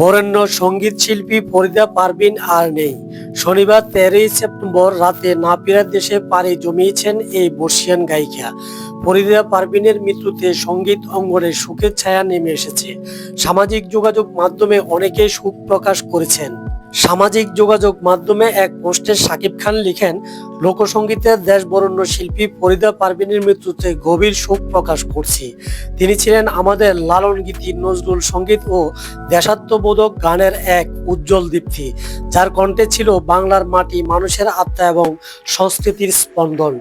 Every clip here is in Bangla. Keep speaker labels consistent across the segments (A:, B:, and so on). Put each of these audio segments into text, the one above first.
A: বরেণ্য সংগীত শিল্পী ফরিদা পারভিন আর নেই। শনিবার তেরোই সেপ্টেম্বর রাতে নাপিরার দেশে পাড়ি জমিয়েছেন এই বর্ষিয়ান গায়িকা। ফরিদা পারভিনের মৃত্যুতে সংগীত অঙ্গনে শোকের ছায়া নেমে এসেছে। সামাজিক যোগাযোগ মাধ্যমে অনেকে শোক প্রকাশ করেছেন। সামাজিক যোগাযোগ মাধ্যমে এক পোস্টে সাকিব খান লিখেন, লোকসঙ্গীতের দেশবরণ্য শিল্পী ফরিদা পারভিনের মৃত্যুতে গভীর শোক প্রকাশ করছি। তিনি ছিলেন আমাদের লালন গীতি, নজরুল সংগীত ও দেশাত্মবোধক গানের এক উজ্জ্বল দীপ্তি, যার কণ্ঠে ছিল বাংলার মাটি, মানুষের আত্মা এবং সংস্কৃতির স্পন্দন।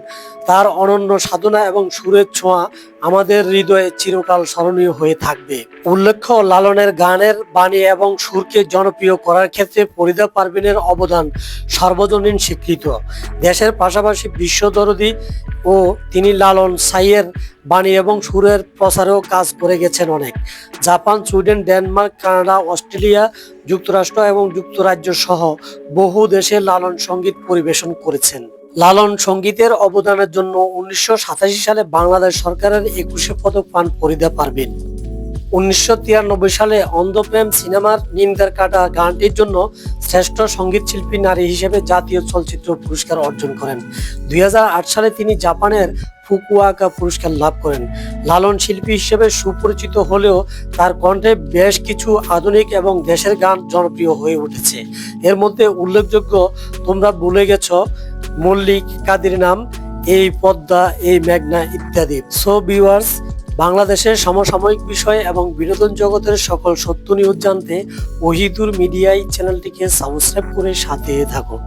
A: তার অনন্য সাধনা এবং সুরের ছোঁয়া আমাদের হৃদয়ে চিরকাল স্মরণীয় হয়ে থাকবে। উল্লেখ্য, লালনের গানের বাণী এবং সুরকে জনপ্রিয় করার ক্ষেত্রে ফরিদা পারভিনের অবদান সর্বজনীন স্বীকৃত। দেশের পাশাপাশি বিশ্বদরদি ও তিনি লালন, সাইয়ের বাণী এবং সুরের প্রচারেও কাজ করে গেছেন অনেক। Japan, Sweden, Denmark, Canada, Australia, যুক্তরাষ্ট্র এবং যুক্তরাজ্য সহ বহু দেশে লালন সংগীত পরিবেশন করেছেন। লালন সঙ্গীতের অবদানের জন্য উনিশশো সাতাশি সালে বাংলাদেশ সরকারের একুশে পদক পান ফরিদা পারভিন। উনিশশো তিরানব্বই সালে অন্ধপ্রেম সিনেমার নিন্দার কাটা গানটির জন্য শ্রেষ্ঠ সংগীত শিল্পী নারী হিসেবে জাতীয় চলচ্চিত্র পুরস্কার অর্জন করেন। দুই হাজার আট সালে তিনি জাপানের ফুকুয়াকা পুরস্কার লাভ করেন। লালন শিল্পী হিসেবে সুপরিচিত হলেও তার কণ্ঠে বেশ কিছু আধুনিক এবং দেশের গান জনপ্রিয় হয়ে উঠেছে। এর মধ্যে উল্লেখযোগ্য তোমরা ভুলে গেছ, মল্লিক কাদির নাম, এই পদ্মা, এই মেঘনা ইত্যাদি। সো ভিউয়ার্স বাংলাদেশের সমসাময়িক বিষয় এবং বিনোদন জগতের সকল সত্য নিউজ জানতে ওহিদুর মিডিয়াই চ্যানেলটিকে সাবস্ক্রাইব করে সাথে থাকুন।